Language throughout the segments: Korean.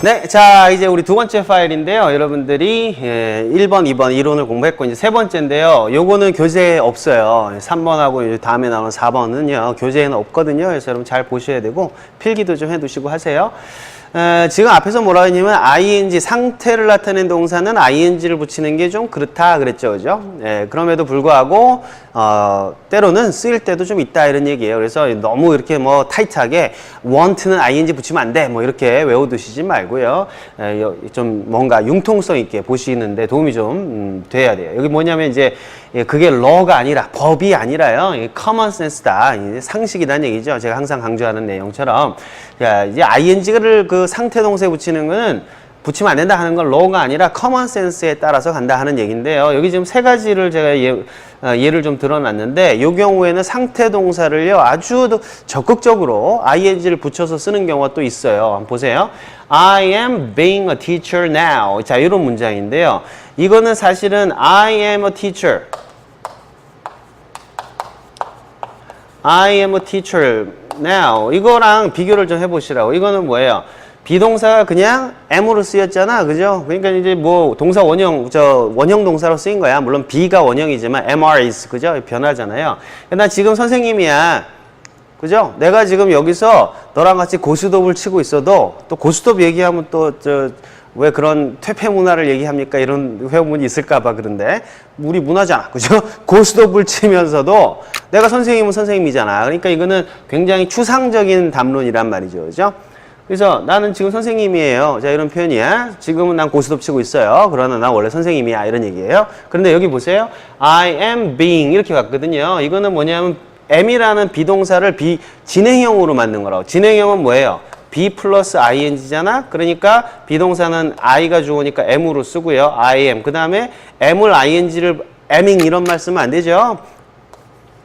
네, 자 이제 우리 두 번째 파일인데요. 여러분들이 예, 1번, 2번 이론을 공부했고 이제 세 번째인데요. 요거는 교재에 없어요. 3번하고 이제 다음에 나오는 4번은요. 교재에는 없거든요. 그래서 여러분 잘 보셔야 되고 필기도 좀 해두시고 하세요. 에, 지금 앞에서 뭐라 했냐면 ing 상태를 나타낸 동사는 ing를 붙이는 게 좀 그렇다 그랬죠, 그죠? 예, 그럼에도 불구하고 어, 때로는 쓰일 때도 좀 있다 이런 얘기예요. 그래서 너무 이렇게 뭐 타이트하게 want는 ing 붙이면 안 돼, 뭐 이렇게 외워두시지 말고요. 에, 여- 좀 뭔가 융통성 있게 보시는데 도움이 좀 음, 돼야 돼요. 여기 뭐냐면 이제 예, 그게 law가 아니라 법이 아니라요. 이게 common sense다, 상식이란 얘기죠. 제가 항상 강조하는 내용처럼 자, 이제 ing를 그 상태 동사에 붙이는 거는 붙이면 안 된다 하는 건 law가 아니라 common sense에 따라서 간다 하는 얘기인데요. 여기 지금 세 가지를 제가 예, 어, 예를 좀 들어놨는데 이 경우에는 상태 동사를요 아주 더 적극적으로 ing를 붙여서 쓰는 경우가 또 있어요. 한번 보세요. I am being a teacher now. 자 이런 문장인데요. 이거는 사실은 I am a teacher. I am a teacher now. 이거랑 비교를 좀 해보시라고. 이거는 뭐예요? 비동사가 그냥 am으로 쓰였잖아. 그죠? 그러니까 이제 뭐 동사 원형, 저 원형 동사로 쓰인 거야. 물론 be가 원형이지만 mr is. 그죠? 변하잖아요. 나 지금 선생님이야. 그죠? 내가 지금 여기서 너랑 같이 고스톱을 치고 있어도 또 고스톱 얘기하면 또 저 왜 그런 퇴폐 문화를 얘기합니까? 이런 회원분이 있을까봐 그런데 우리 문화잖아. 그죠? 고스톱을 치면서도 내가 선생님은 선생님이잖아. 그러니까 이거는 굉장히 추상적인 담론이란 말이죠. 그죠? 그래서 나는 지금 선생님이에요. 자, 이런 표현이야. 지금은 난 고스톱 치고 있어요. 그러나 난 원래 선생님이야. 이런 얘기예요. 그런데 여기 보세요. I am being 이렇게 갔거든요. 이거는 뭐냐면 am이라는 비동사를 비 진행형으로 만든 거라고. 진행형은 뭐예요? Be 플러스 ing잖아. 그러니까 비동사는 i가 주어니까 am으로 쓰고요. I am. 그 다음에 am을 ing를 aming 이런 말 쓰면 안 되죠.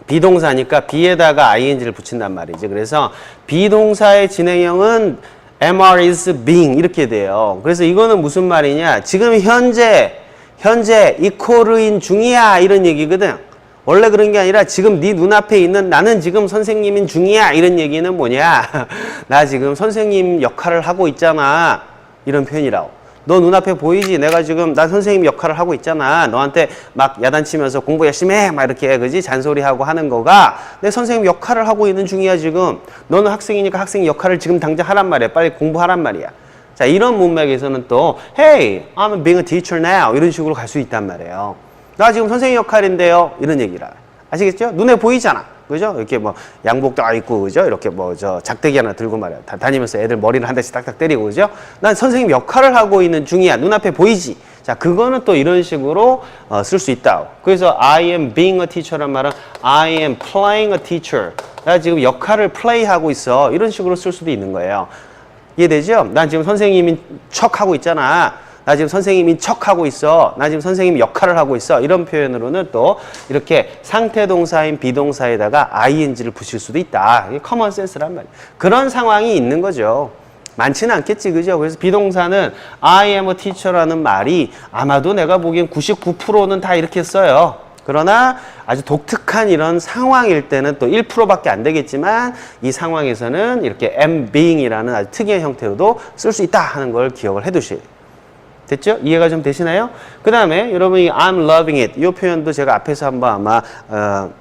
비동사니까 be에다가 ing를 붙인단 말이지. 그래서 비동사의 진행형은 mr is being 이렇게 돼요. 그래서 이거는 무슨 말이냐? 지금 현재 현재 이코르인 중이야 이런 얘기거든. 원래 그런 게 아니라 지금 네 눈앞에 있는 나는 지금 선생님인 중이야 이런 얘기는 뭐냐? 나 지금 선생님 역할을 하고 있잖아. 이런 표현이라고. 너 눈앞에 보이지? 내가 지금 난 선생님 역할을 하고 있잖아. 너한테 막 야단치면서 공부 열심히 해. 막 이렇게 그지? 잔소리하고 하는 거가 내 선생님 역할을 하고 있는 중이야 지금. 너는 학생이니까 학생 역할을 지금 당장 하란 말이야. 빨리 공부하란 말이야. 자 이런 문맥에서는 또 Hey, I'm being a teacher now 이런 식으로 갈 수 있단 말이에요. 나 지금 선생님 역할인데요. 이런 얘기라. 아시겠죠? 눈에 보이잖아. 그죠? 이렇게 뭐 양복 다 입고 그죠? 이렇게 뭐 저 작대기 하나 들고 말이야. 다 다니면서 애들 머리를 한 대씩 딱딱 때리고 그죠? 난 선생님 역할을 하고 있는 중이야. 눈앞에 보이지? 자, 그거는 또 이런 식으로 어, 쓸 수 있다. 그래서 I am being a teacher란 말은 I am playing a teacher. 나 지금 역할을 플레이 하고 있어. 이런 식으로 쓸 수도 있는 거예요. 이해되죠? 난 지금 선생님인 척 하고 있잖아. 나 지금 선생님인 척 하고 있어. 나 지금 선생님 역할을 하고 있어. 이런 표현으로는 또 이렇게 상태 동사인 비동사에다가 ing를 붙일 수도 있다. 이게 커먼 센스란 말이에요. 그런 상황이 있는 거죠. 많지는 않겠지, 그죠? 그래서 비동사는 I am a teacher라는 말이 아마도 내가 보기엔 99%는 다 이렇게 써요. 그러나 아주 독특한 이런 상황일 때는 또 1%밖에 안 되겠지만 이 상황에서는 이렇게 am being이라는 아주 특이한 형태로도 쓸 수 있다 하는 걸 기억을 해 돼요. 됐죠? 이해가 좀 되시나요? 그 다음에 여러분이 I'm loving it 이 표현도 제가 앞에서 한번 아마 어,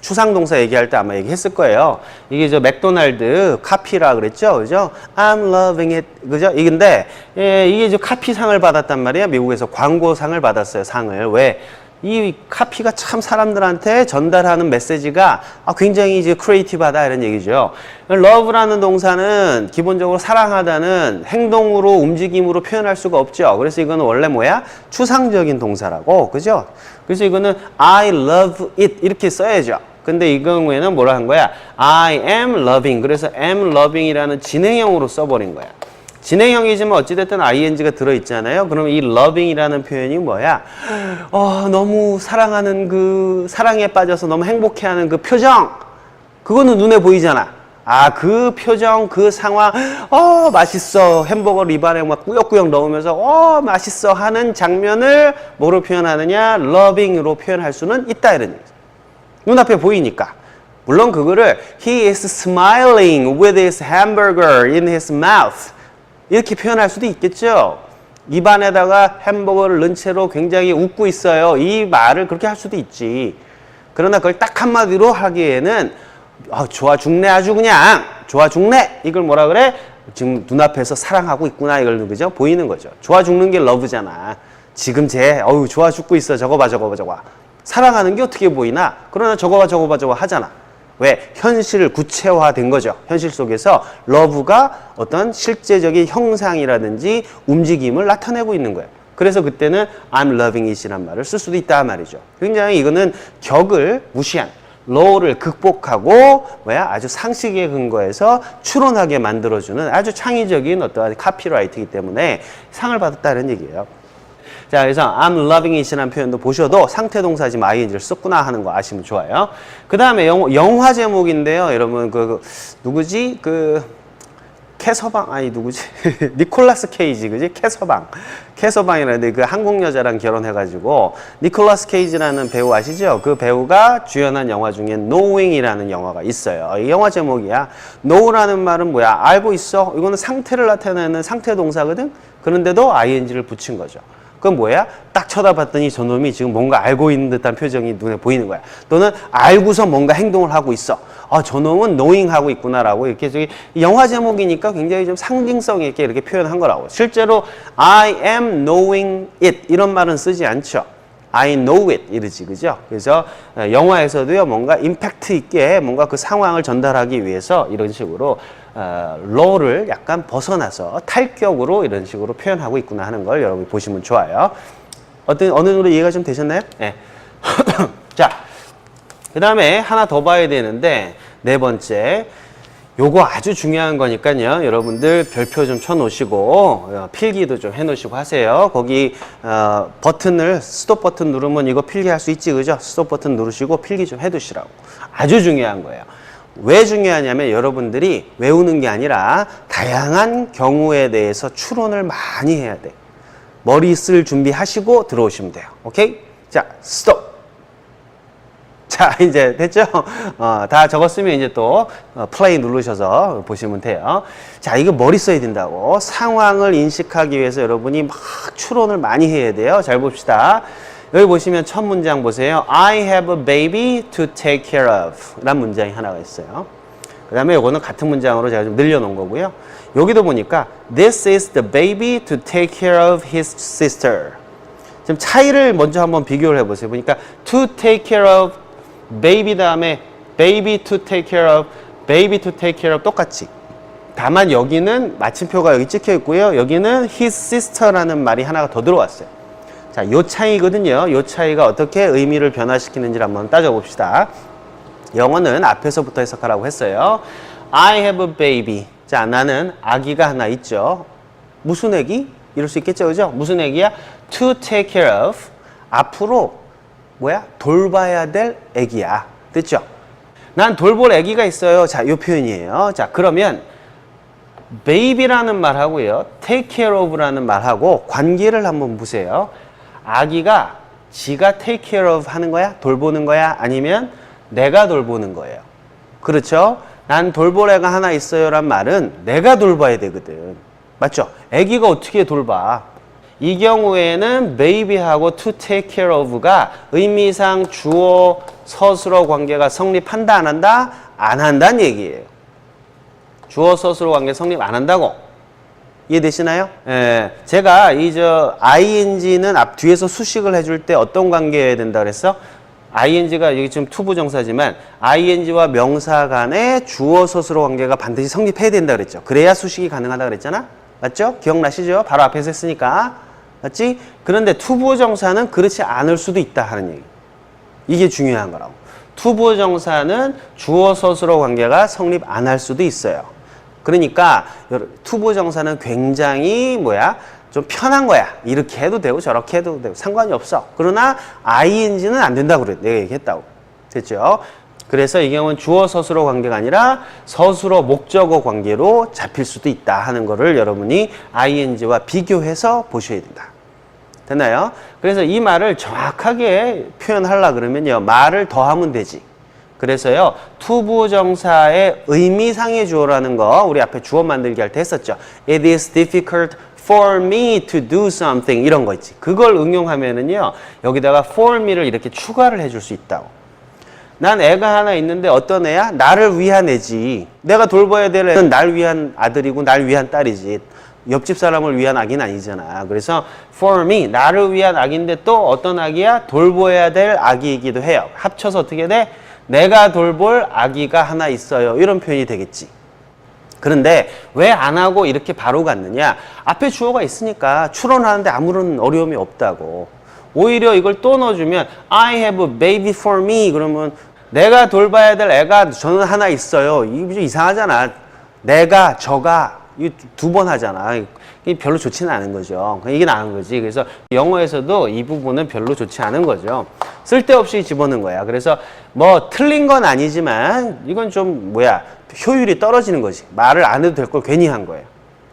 추상동사 얘기할 때 아마 얘기했을 거예요. 이게 저 맥도날드 카피라 그랬죠, 그죠? I'm loving it, 그죠? 이건데 예, 이게 저 카피상을 받았단 말이야. 미국에서 광고상을 받았어요. 상을 왜? 이 카피가 참 사람들한테 전달하는 메시지가 아, 굉장히 이제 크리에이티브하다 이런 얘기죠. love라는 동사는 기본적으로 사랑하다는 행동으로 움직임으로 표현할 수가 없죠. 그래서 이거는 원래 뭐야? 추상적인 동사라고, 그죠? 그래서 이거는 I love it 이렇게 써야죠. 근데 이 경우에는 뭐라 한 거야? I am loving. 그래서 am loving이라는 진행형으로 써버린 거야. 진행형이지만 어찌됐든 ing가 들어있잖아요. 그럼 이 loving이라는 표현이 뭐야? 어, 너무 사랑하는 그, 사랑에 빠져서 너무 행복해하는 그 표정. 그거는 눈에 보이잖아. 아, 그 표정, 그 상황, 어, 맛있어. 햄버거 입안에 막 꾸역꾸역 넣으면서, 어, 맛있어. 하는 장면을 뭐로 표현하느냐? loving으로 표현할 수는 있다. 이런 얘기죠. 눈앞에 보이니까. 물론 그거를 he is smiling with his hamburger in his mouth. 이렇게 표현할 수도 있겠죠. 입안에다가 햄버거를 넣은 채로 굉장히 웃고 있어요. 이 말을 그렇게 할 수도 있지. 그러나 그걸 딱 한마디로 하기에는 아, 좋아 죽네 아주 그냥 좋아 죽네 이걸 뭐라 그래? 지금 눈앞에서 사랑하고 있구나 이걸 그죠? 보이는 거죠. 좋아 죽는 게 러브잖아. 지금 쟤 어우 좋아 죽고 있어 저거 봐 저거 봐 저거 봐. 사랑하는 게 어떻게 보이나? 그러나 저거 봐 저거 봐 저거 하잖아. 왜? 현실 구체화된 거죠. 현실 속에서 러브가 어떤 실제적인 형상이라든지 움직임을 나타내고 있는 거예요. 그래서 그때는 I'm loving it이란 말을 쓸 수도 있다 말이죠. 굉장히 이거는 격을 무시한 law를 극복하고 뭐야 아주 상식에 근거해서 추론하게 만들어주는 아주 창의적인 어떠한 카피라이트이기 때문에 상을 받았다는 얘기예요. 자, 그래서 I'm loving it이라는 표현도 보셔도 상태 동사 지금 ing를 썼구나 하는 거 아시면 좋아요. 그 다음에 영화 제목인데요. 여러분, 그, 그 누구지? 그, 캐서방, 아니, 누구지? 니콜라스 케이지, 그지? 캐서방. 캐서방이라는데 그 한국 여자랑 결혼해가지고, 니콜라스 케이지라는 배우 아시죠? 그 배우가 주연한 영화 중에 Knowing이라는 영화가 있어요. 이 영화 제목이야. Know라는 말은 뭐야? 알고 있어. 이거는 상태를 나타내는 상태 동사거든? 그런데도 ing를 붙인 거죠. 그건 뭐야? 딱 쳐다봤더니 저놈이 지금 뭔가 알고 있는 듯한 표정이 눈에 보이는 거야. 또는 알고서 뭔가 행동을 하고 있어. 아, 저놈은 knowing 하고 있구나라고 이렇게 저기 영화 제목이니까 굉장히 좀 상징성 있게 이렇게 표현한 거라고. 실제로 I am knowing it 이런 말은 쓰지 않죠. I know it 이러지 그죠? 그래서 어, 영화에서도요 뭔가 임팩트 있게 뭔가 그 상황을 전달하기 위해서 이런 식으로 어, law를 약간 벗어나서 탈격으로 이런 식으로 표현하고 있구나 하는 걸 여러분이 보시면 좋아요. 어떤 어느 정도 이해가 좀 되셨나요? 네. 자, 그 다음에 하나 더 봐야 되는데 네 번째. 요거 아주 중요한 거니까요. 여러분들 별표 좀 쳐놓으시고 어, 필기도 좀 해놓으시고 하세요. 거기 어, 버튼을 스톱 버튼 누르면 이거 필기할 수 있지, 그죠? 스톱 버튼 누르시고 필기 좀 해두시라고. 아주 중요한 거예요. 왜 중요하냐면 여러분들이 외우는 게 아니라 다양한 경우에 대해서 추론을 많이 해야 돼. 머리 쓸 준비하시고 들어오시면 돼요. 오케이? 자, 스톱. 자, 이제 됐죠? 어, 다 적었으면 이제 또 어, 플레이 누르셔서 보시면 돼요. 자, 이거 머리 써야 된다고. 상황을 인식하기 위해서 여러분이 막 추론을 많이 해야 돼요. 잘 봅시다. 여기 보시면 첫 문장 보세요. I have a baby to take care of. 라는 문장이 하나가 있어요. 그 다음에 이거는 같은 문장으로 제가 좀 늘려놓은 거고요. 여기도 보니까 This is the baby to take care of his sister. 지금 차이를 먼저 한번 비교를 해보세요. 보니까 to take care of baby 다음에 baby to take care of, baby to take care of 똑같이. 다만 여기는 마침표가 여기 찍혀 있고요. 여기는 his sister라는 말이 하나가 더 들어왔어요. 자, 요 차이거든요. 요 차이가 어떻게 의미를 변화시키는지를 한번 따져봅시다. 영어는 앞에서부터 해석하라고 했어요. I have a baby. 자, 나는 아기가 하나 있죠. 무슨 애기? 이럴 수 있겠죠, 그죠? 무슨 애기야? To take care of. 앞으로 뭐야? 돌봐야 될 애기야. 됐죠? 난 돌볼 애기가 있어요. 자, 요 표현이에요. 자, 그러면 baby라는 말하고요. take care of라는 말하고 관계를 한번 보세요. 아기가 지가 take care of 하는 거야? 돌보는 거야? 아니면 내가 돌보는 거예요. 그렇죠? 난 돌볼 애가 하나 있어요 란 말은 내가 돌봐야 되거든. 맞죠? 아기가 어떻게 돌봐? 이 경우에는 baby하고 to take care of가 의미상 주어 서술어 관계가 성립한다 안 한다? 안 한다는 얘기예요. 주어 서술어 관계 성립 안 한다고. 이해되시나요? 예. 제가 이 저 ing는 앞 뒤에서 수식을 해줄 때 어떤 관계여야 된다 그랬어? ing가 여기 지금 투부 정사지만 ing와 명사 간의 주어 서술어 관계가 반드시 성립해야 된다 그랬죠. 그래야 수식이 가능하다 그랬잖아. 맞죠? 기억나시죠? 바로 앞에서 했으니까. 맞지? 그런데 투부 정사는 그렇지 않을 수도 있다 하는 얘기. 이게 중요한 거라고. 투부 정사는 주어 서술어 관계가 성립 안 할 수도 있어요. 그러니까 투부 정사는 굉장히 뭐야? 좀 편한 거야. 이렇게 해도 되고 저렇게 해도 되고 상관이 없어. 그러나 ing는 안 된다 그래. 내가 얘기했다고. 됐죠? 그래서 이 경우는 주어 서술어 관계가 아니라 서술어 목적어 관계로 잡힐 수도 있다 하는 거를 여러분이 ing와 비교해서 보셔야 된다. 됐나요? 그래서 이 말을 정확하게 표현하려 그러면요. 말을 더하면 되지. 그래서요, 투부정사의 의미상의 주어라는 거 우리 앞에 주어 만들기 할 때 했었죠. It is difficult for me to do something 이런 거 있지. 그걸 응용하면은요, 여기다가 for me를 이렇게 추가를 해줄 수 있다고. 난 애가 하나 있는데 어떤 애야? 나를 위한 애지. 내가 돌봐야 될 애는 날 위한 아들이고 날 위한 딸이지. 옆집 사람을 위한 아기는 아니잖아. 그래서 for me 나를 위한 아기인데 또 어떤 아기야? 돌봐야 될 아기이기도 해요. 합쳐서 어떻게 돼? 내가 돌볼 아기가 하나 있어요. 이런 표현이 되겠지. 그런데 왜 안 하고 이렇게 바로 갔느냐? 앞에 주어가 있으니까 추론하는데 아무런 어려움이 없다고. 오히려 이걸 또 넣어주면 I have a baby for me 그러면 내가 돌봐야 될 애가 저는 하나 있어요. 이게 좀 이상하잖아. 내가 저가 두번 하잖아. 이게 별로 좋지는 않은 거죠. 이게 나은 거지. 그래서 영어에서도 이 부분은 별로 좋지 않은 거죠. 쓸데없이 집어넣은 거야. 그래서 뭐 틀린 건 아니지만 이건 좀 뭐야 효율이 떨어지는 거지. 말을 안 해도 될 걸 괜히 한 거예요.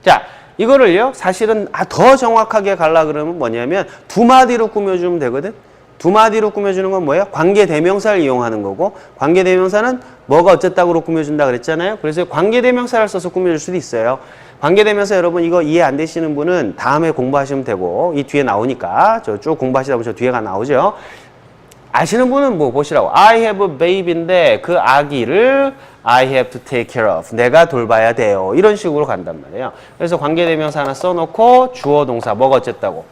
자, 이거를요, 사실은 아, 더 정확하게 갈라 그러면 뭐냐면 두 마디로 꾸며주면 되거든. 두 마디로 꾸며주는 건 뭐예요? 관계대명사를 이용하는 거고, 관계대명사는 뭐가 어쨌다고 꾸며준다 그랬잖아요. 그래서 관계대명사를 써서 꾸며줄 수도 있어요. 관계대명사 여러분 이거 이해 안 되시는 분은 다음에 공부하시면 되고, 이 뒤에 나오니까, 저 쭉 공부하시다 보면 저 뒤에가 나오죠. 아시는 분은 뭐 보시라고. I have a baby인데 그 아기를 I have to take care of. 내가 돌봐야 돼요. 이런 식으로 간단 말이에요. 그래서 관계대명사 하나 써놓고 주어 동사 뭐가 어쨌다고.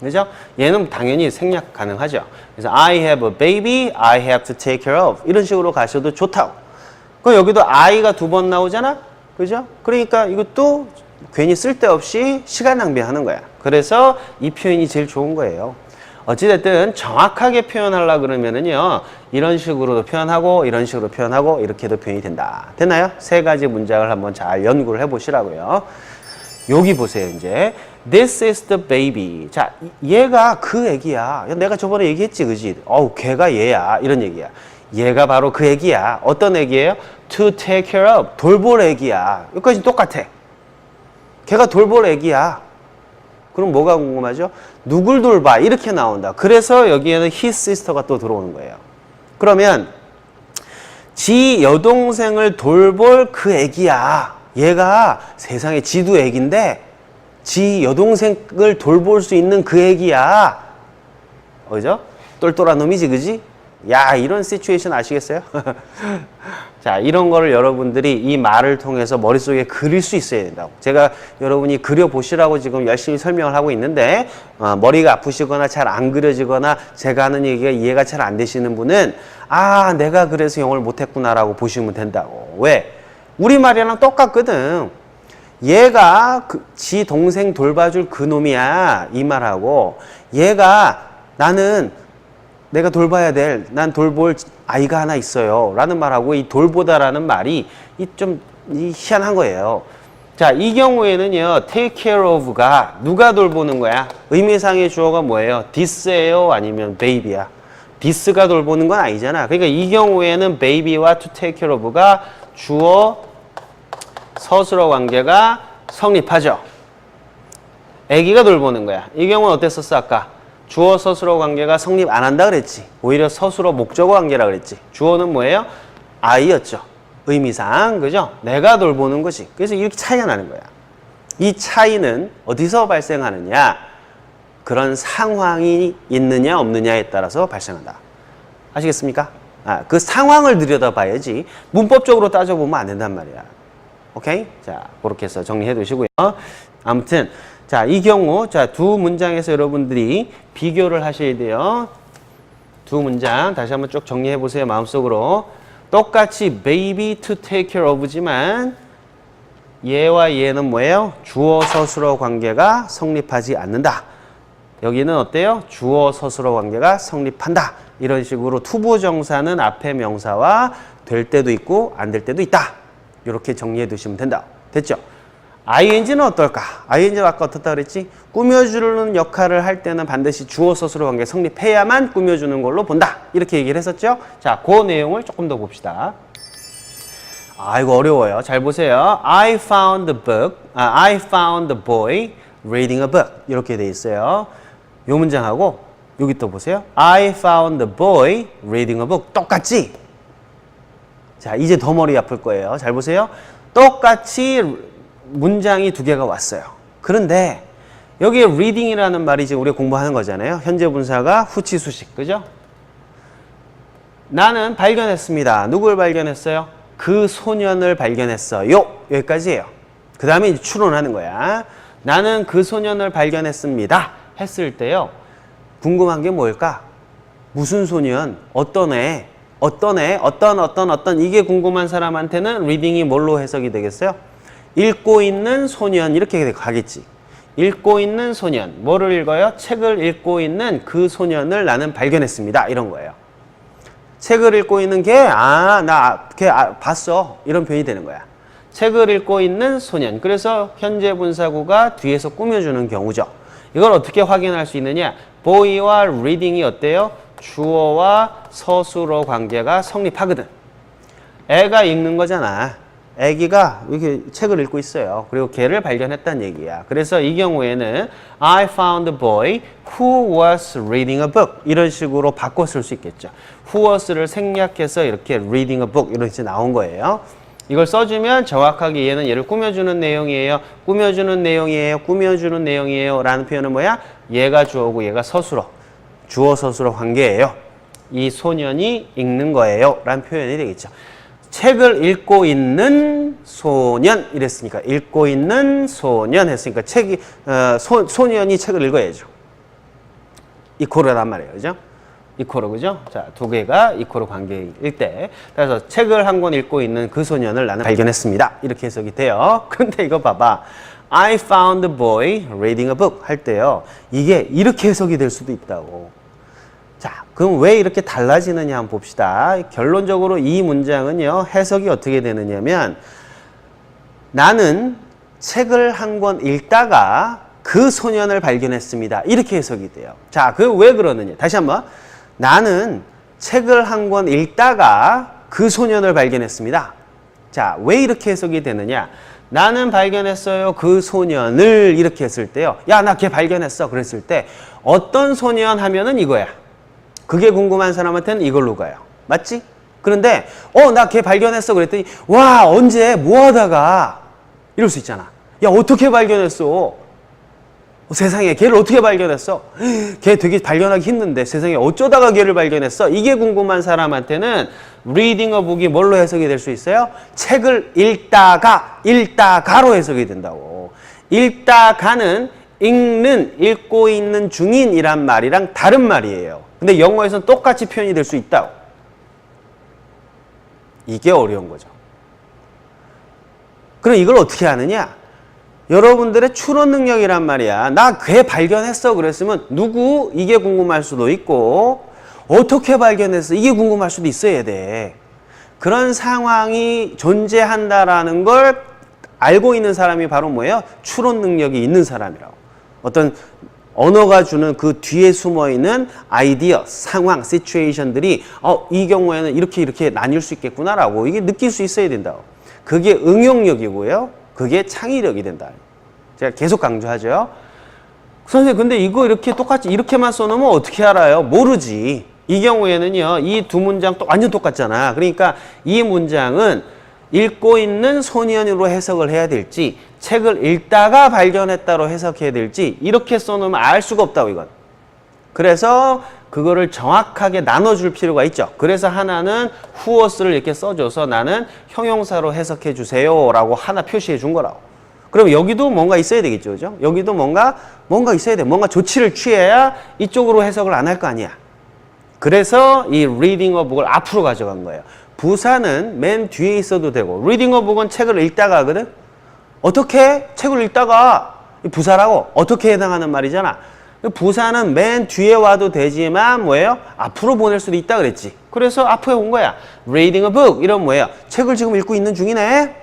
그죠? 얘는 당연히 생략 가능하죠. 그래서 I have a baby, I have to take care of. 이런 식으로 가셔도 좋다고. 그 여기도 I가 두 번 나오잖아? 그죠? 그러니까 이것도 괜히 쓸데없이 시간 낭비하는 거야. 그래서 이 표현이 제일 좋은 거예요. 어찌됐든 정확하게 표현하려 그러면은요, 이런 식으로도 표현하고, 이런 식으로 표현하고, 이렇게도 표현이 된다. 됐나요? 세 가지 문장을 한번 잘 연구를 해보시라고요. 여기 보세요, 이제. This is the baby. 자, 얘가 그 애기야. 야, 내가 저번에 얘기했지, 그지? 어우, 걔가 얘야. 이런 얘기야. 얘가 바로 그 애기야. 어떤 애기예요? To take care of. 돌볼 애기야. 여기까지 똑같아. 걔가 돌볼 애기야. 그럼 뭐가 궁금하죠? 누굴 돌봐? 이렇게 나온다. 그래서 여기에는 his sister가 또 들어오는 거예요. 그러면 지 여동생을 돌볼 그 애기야. 얘가 세상에 지도 애기인데 지 여동생을 돌볼 수 있는 그 애기야. 그죠? 똘똘한 놈이지, 그지? 야, 이런 시츄에이션 아시겠어요? 자, 이런 거를 여러분들이 이 말을 통해서 머릿속에 그릴 수 있어야 된다고. 제가 여러분이 그려보시라고 지금 열심히 설명을 하고 있는데, 어, 머리가 아프시거나 잘 안 그려지거나 제가 하는 얘기가 이해가 잘 안 되시는 분은, 아, 내가 그래서 영어를 못했구나라고 보시면 된다고. 왜? 우리말이랑 똑같거든. 얘가 그, 지 동생 돌봐줄 그 놈이야. 이 말하고, 얘가 나는 내가 돌봐야 될, 난 돌볼 아이가 하나 있어요. 라는 말하고 이 돌보다라는 말이 이좀이 희한한 거예요. 자, 이 경우에는요, take care of가 누가 돌보는 거야? 의미상의 주어가 뭐예요? this예요? 아니면 baby야? this가 돌보는 건 아니잖아. 그러니까 이 경우에는 baby와 to take care of가 주어 서술어 관계가 성립하죠. 아기가 돌보는 거야. 이 경우는 어땠었어, 아까? 주어 서술어 관계가 성립 안 한다 그랬지. 오히려 서술어 목적어 관계라 그랬지. 주어는 뭐예요? 아이였죠. 의미상, 그죠? 내가 돌보는 거지. 그래서 이렇게 차이가 나는 거야. 이 차이는 어디서 발생하느냐? 그런 상황이 있느냐, 없느냐에 따라서 발생한다. 아시겠습니까? 아, 그 상황을 들여다봐야지. 문법적으로 따져보면 안 된단 말이야. 오케이? 자, 그렇게 해서 정리해 두시고요. 아무튼, 자, 이 경우, 자, 두 문장에서 여러분들이 비교를 하셔야 돼요. 두 문장, 다시 한번 쭉 정리해 보세요. 마음속으로. 똑같이 baby to take care of지만, 얘와 얘는 뭐예요? 주어 서술어 관계가 성립하지 않는다. 여기는 어때요? 주어 서술어 관계가 성립한다. 이런 식으로 투부 정사는 앞에 명사와 될 때도 있고 안 될 때도 있다. 이렇게 정리해 두시면 된다. 됐죠? Ing는 어떨까? ing는 아까 어떻다 그랬지? 꾸며주는 역할을 할 때는 반드시 주어 서술어 관계 성립해야만 꾸며주는 걸로 본다. 이렇게 얘기를 했었죠? 자, 그 내용을 조금 더 봅시다. 아, 이거 어려워요. 잘 보세요. I found the book. 아, I found the boy reading a book. 이렇게 돼 있어요. 요 문장하고 여기 또 보세요. I found the boy reading a book. 똑같지? 자, 이제 더 머리 아플 거예요. 잘 보세요. 똑같이 문장이 두 개가 왔어요. 그런데 여기에 reading이라는 말이 지금 우리가 공부하는 거잖아요. 현재 분사가 후치 수식. 그죠? 나는 발견했습니다. 누굴 발견했어요? 그 소년을 발견했어요. 여기까지예요. 그 다음에 추론하는 거야. 나는 그 소년을 발견했습니다. 했을 때요. 궁금한 게 뭘까? 무슨 소년? 어떤 애? 어떤 애? 어떤 어떤 어떤 이게 궁금한 사람한테는 리딩이 뭘로 해석이 되겠어요? 읽고 있는 소년 이렇게 가겠지. 읽고 있는 소년. 뭐를 읽어요? 책을 읽고 있는 그 소년을 나는 발견했습니다. 이런 거예요. 책을 읽고 있는 게, 아, 나, 걔, 아, 봤어. 이런 표현이 되는 거야. 책을 읽고 있는 소년. 그래서 현재 분사구가 뒤에서 꾸며주는 경우죠. 이걸 어떻게 확인할 수 있느냐? boy와 reading이 어때요? 주어와 서술어 관계가 성립하거든. 애가 읽는 거잖아. 애기가 이렇게 책을 읽고 있어요. 그리고 걔를 발견했다는 얘기야. 그래서 이 경우에는 I found a boy who was reading a book 이런 식으로 바꿔 쓸 수 있겠죠. who was를 생략해서 이렇게 reading a book 이렇게 나온 거예요. 이걸 써주면 정확하게 얘는 얘를 꾸며주는 내용이에요. 꾸며주는 내용이에요. 꾸며주는 내용이에요. 라는 표현은 뭐야? 얘가 주어고 얘가 서술어. 주어 서술어 관계예요. 이 소년이 읽는 거예요. 라는 표현이 되겠죠. 책을 읽고 있는 소년 이랬으니까 읽고 있는 소년 했으니까 책이 어, 소, 소년이 책을 읽어야죠. 이코르란 말이에요. 그죠? 이코르 그죠? 자, 두 개가 이코르 관계일 때 그래서 책을 한 권 읽고 있는 그 소년을 나는 발견했습니다. 이렇게 해석이 돼요. 그런데 이거 봐봐. I found a boy reading a book 할 때요. 이게 이렇게 해석이 될 수도 있다고. 자, 그럼 왜 이렇게 달라지느냐 한번 봅시다. 결론적으로 이 문장은요, 해석이 어떻게 되느냐면, 나는 책을 한 권 읽다가 그 소년을 발견했습니다. 이렇게 해석이 돼요. 자, 그 왜 그러느냐. 다시 한번. 나는 책을 한 권 읽다가 그 소년을 발견했습니다. 자, 왜 이렇게 해석이 되느냐. 나는 발견했어요. 그 소년을 이렇게 했을 때요. 야, 나 걔 발견했어. 그랬을 때 어떤 소년 하면은 이거야. 그게 궁금한 사람한테는 이걸로 가요. 맞지? 그런데 어, 나 걔 발견했어. 그랬더니 와, 언제 뭐 하다가 이럴 수 있잖아. 야, 어떻게 발견했어? 어, 세상에 걔를 어떻게 발견했어? 걔 되게 발견하기 힘든데 세상에 어쩌다가 걔를 발견했어? 이게 궁금한 사람한테는 reading a book이 뭘로 해석이 될 수 있어요? 책을 읽다가 읽다가로 해석이 된다고. 읽다가는 읽는 읽고 있는 중인이란 말이랑 다른 말이에요. 근데 영어에서는 똑같이 표현이 될 수 있다고. 이게 어려운 거죠. 그럼 이걸 어떻게 하느냐? 여러분들의 추론 능력이란 말이야. 나 괴 발견했어. 그랬으면 누구? 이게 궁금할 수도 있고 어떻게 발견했어? 이게 궁금할 수도 있어야 돼. 그런 상황이 존재한다라는 걸 알고 있는 사람이 바로 뭐예요? 추론 능력이 있는 사람이라고. 어떤 언어가 주는 그 뒤에 숨어 있는 아이디어, 상황, 시츄에이션들이 어, 이 경우에는 이렇게 이렇게 나뉠 수 있겠구나라고 이게 느낄 수 있어야 된다고. 그게 응용력이고요. 그게 창의력이 된다. 제가 계속 강조하죠. 선생님, 근데 이거 이렇게 똑같이 이렇게만 써놓으면 어떻게 알아요? 모르지. 이 경우에는요, 이 두 문장 또 완전 똑같잖아. 그러니까 이 문장은 읽고 있는 소년으로 해석을 해야 될지, 책을 읽다가 발견했다로 해석해야 될지, 이렇게 써놓으면 알 수가 없다고, 이건. 그래서 그거를 정확하게 나눠줄 필요가 있죠. 그래서 하나는 후어스를 이렇게 써줘서 나는 형용사로 해석해 주세요 라고 하나 표시해 준 거라고. 그럼 여기도 뭔가 있어야 되겠죠. 그죠? 여기도 뭔가, 뭔가 있어야 돼. 뭔가 조치를 취해야 이쪽으로 해석을 안 할 거 아니야. 그래서 이 reading a book을 앞으로 가져간 거예요. 부사는 맨 뒤에 있어도 되고, reading a book은 책을 읽다가 하거든? 어떻게? 책을 읽다가, 부사라고, 어떻게 해당하는 말이잖아. 부사는 맨 뒤에 와도 되지만 뭐예요? 앞으로 보낼 수도 있다 그랬지. 그래서 앞에 온 거야. reading a book 이런 뭐예요? 책을 지금 읽고 있는 중이네.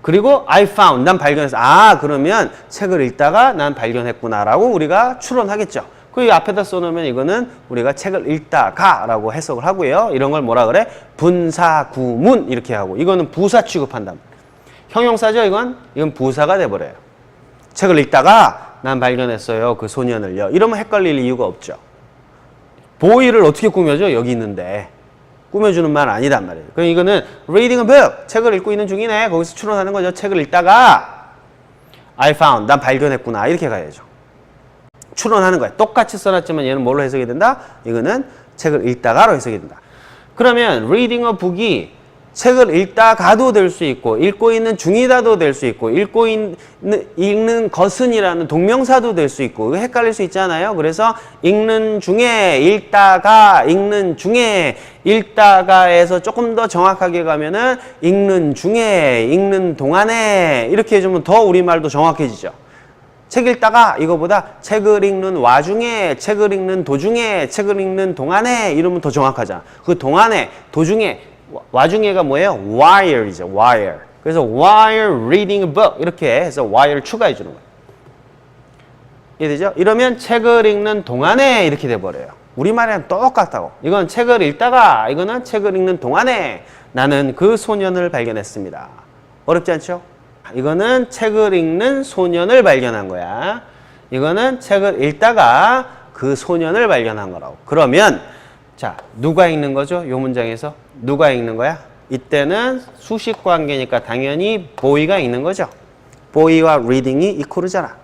그리고 I found 난 발견했어. 아 그러면 책을 읽다가 난 발견했구나라고 우리가 추론하겠죠. 그 앞에다 써놓으면 이거는 우리가 책을 읽다가라고 해석을 하고요. 이런 걸 뭐라 그래? 분사구문 이렇게 하고 이거는 부사 취급한다. 형용사죠 이건? 이건 부사가 돼버려요. 책을 읽다가 난 발견했어요. 그 소년을요. 이러면 헷갈릴 이유가 없죠. 보이를 어떻게 꾸며줘? 여기 있는데. 꾸며주는 말 아니단 말이에요. 그럼 이거는 reading a book. 책을 읽고 있는 중이네. 거기서 추론하는 거죠. 책을 읽다가 I found. 난 발견했구나. 이렇게 가야죠. 추론하는 거야. 똑같이 써놨지만 얘는 뭘로 해석이 된다? 이거는 책을 읽다가로 해석이 된다. 그러면 reading a book이 책을 읽다가도 될 수 있고 읽고 있는 중이다도 될 수 있고 읽고 있는 읽는 것은이라는 동명사도 될 수 있고 헷갈릴 수 있잖아요. 그래서 읽는 중에 읽다가 읽는 중에 읽다가에서 조금 더 정확하게 가면은 읽는 중에 읽는 동안에 이렇게 해주면 더 우리말도 정확해지죠. 책 읽다가 이거보다 책을 읽는 와중에 책을 읽는 도중에 책을 읽는 동안에 이러면 더 정확하잖아. 그 동안에 도중에 와- 와중에가 뭐예요? while이죠. while. 그래서 while reading a book 이렇게 해서 while 추가해 주는 거예요. 이해되죠? 이러면 책을 읽는 동안에 이렇게 돼 버려요. 우리말이랑 똑같다고. 이건 책을 읽다가 이거는 책을 읽는 동안에 나는 그 소년을 발견했습니다. 어렵지 않죠? 이거는 책을 읽는 소년을 발견한 거야. 이거는 책을 읽다가 그 소년을 발견한 거라고. 그러면 자, 누가 읽는 거죠? 요 문장에서 누가 읽는 거야? 이때는 수식 관계니까 당연히 보이가 읽는 거죠. 보이와 리딩이 이퀄이잖아.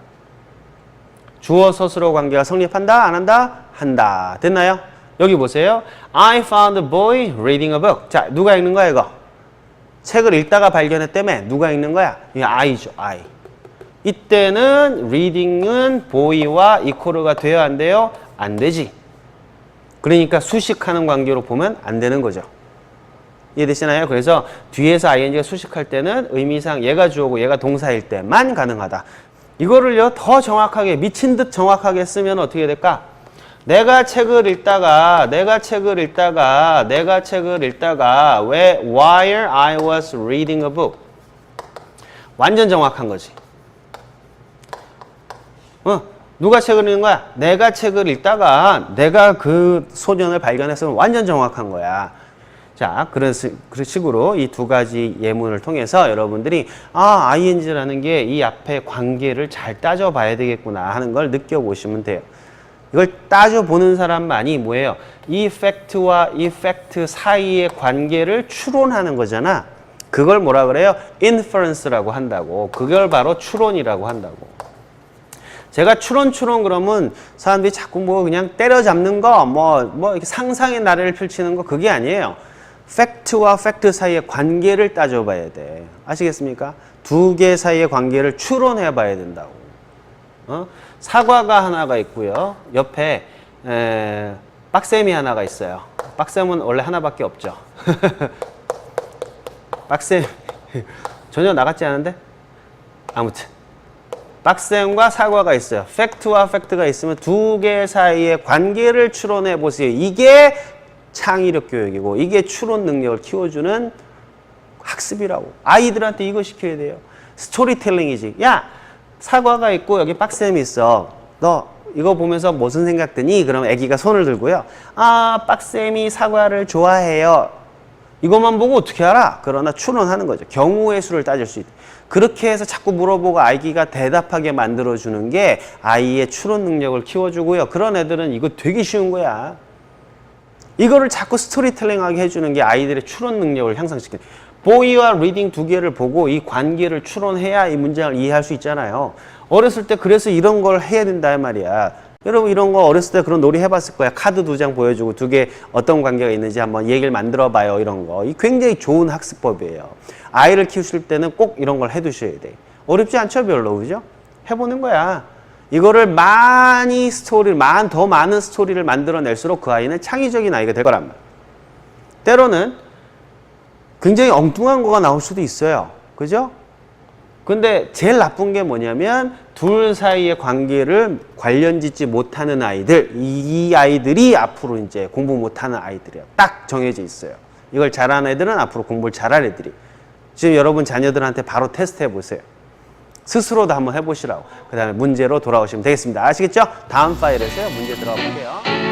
주어 서술어 관계가 성립한다? 안 한다? 한다. 됐나요? 여기 보세요. I found a boy reading a book. 자, 누가 읽는 거야, 이거? 책을 읽다가 발견했다며. 누가 읽는 거야? 이 I죠, I. 이때는 reading은 boy와 이퀄가 돼야 안 돼요? 안 되지. 그러니까 수식하는 관계로 보면 안 되는 거죠. 이해되시나요? 그래서 뒤에서 ing가 수식할 때는 의미상 얘가 주어고 얘가 동사일 때만 가능하다. 이거를요 더 정확하게 미친 듯 정확하게 쓰면 어떻게 될까? 내가 책을 읽다가 내가 책을 읽다가 내가 책을 읽다가 왜 while I was reading a book 완전 정확한 거지. 어, 누가 책을 읽는 거야? 내가 책을 읽다가 내가 그 소년을 발견했으면 완전 정확한 거야. 자, 그런 시- 그런 식으로 이 두 가지 예문을 통해서 여러분들이 아, ing라는 게 이 앞에 관계를 잘 따져봐야 되겠구나 하는 걸 느껴보시면 돼요. 이걸 따져보는 사람만이 뭐예요? 이 팩트와 이 팩트 사이의 관계를 추론하는 거잖아. 그걸 뭐라 그래요? inference라고 한다고. 그걸 바로 추론이라고 한다고. 제가 추론 추론 그러면 사람들이 자꾸 뭐 그냥 때려잡는 거, 뭐, 뭐 이렇게 상상의 나래를 펼치는 거 그게 아니에요. 팩트와 팩트 사이의 관계를 따져봐야 돼. 아시겠습니까? 두 개 사이의 관계를 추론해 봐야 된다고. 어? 사과가 하나가 있고요. 옆에 에, 빡셈이 하나가 있어요. 빡셈은 원래 하나밖에 없죠. 빡셈 전혀 나갔지 않은데? 아무튼 빡셈과 사과가 있어요. 팩트와 팩트가 있으면 두 개 사이의 관계를 추론해 보세요. 이게 창의력 교육이고 이게 추론 능력을 키워주는 학습이라고. 아이들한테 이거 시켜야 돼요. 스토리텔링이지. 야, 사과가 있고 여기 빡셈이 있어. 너 이거 보면서 무슨 생각 드니? 그럼 아기가 손을 들고요. 아, 빡셈이 사과를 좋아해요. 이것만 보고 어떻게 알아? 그러나 추론하는 거죠. 경우의 수를 따질 수 있다. 그렇게 해서 자꾸 물어보고 아이가 대답하게 만들어주는 게 아이의 추론 능력을 키워주고요. 그런 애들은 이거 되게 쉬운 거야. 이거를 자꾸 스토리텔링하게 해주는 게 아이들의 추론 능력을 향상시키는. 보이와 리딩 두 개를 보고 이 관계를 추론해야 이 문장을 이해할 수 있잖아요. 어렸을 때 그래서 이런 걸 해야 된다 말이야. 여러분 이런 거 어렸을 때 그런 놀이 해봤을 거야. 카드 두 장 보여주고 두 개 어떤 관계가 있는지 한번 얘기를 만들어봐요. 이런 거. 이 굉장히 좋은 학습법이에요. 아이를 키우실 때는 꼭 이런 걸 해두셔야 돼. 어렵지 않죠, 별로 그죠? 해보는 거야. 이거를 많이 스토리를, 많, 더 많은 스토리를 만들어낼수록 그 아이는 창의적인 아이가 될 거란 말이야. 때로는 굉장히 엉뚱한 거가 나올 수도 있어요. 그죠? 근데 제일 나쁜 게 뭐냐면 둘 사이의 관계를 관련 짓지 못하는 아이들, 이 아이들이 앞으로 이제 공부 못하는 아이들이에요. 딱 정해져 있어요. 이걸 잘하는 애들은 앞으로 공부를 잘할 애들이. 지금 여러분 자녀들한테 바로 테스트 해보세요. 스스로도 한번 해보시라고. 그 다음에 문제로 돌아오시면 되겠습니다. 아시겠죠? 다음 파일에서 문제 들어가 볼게요.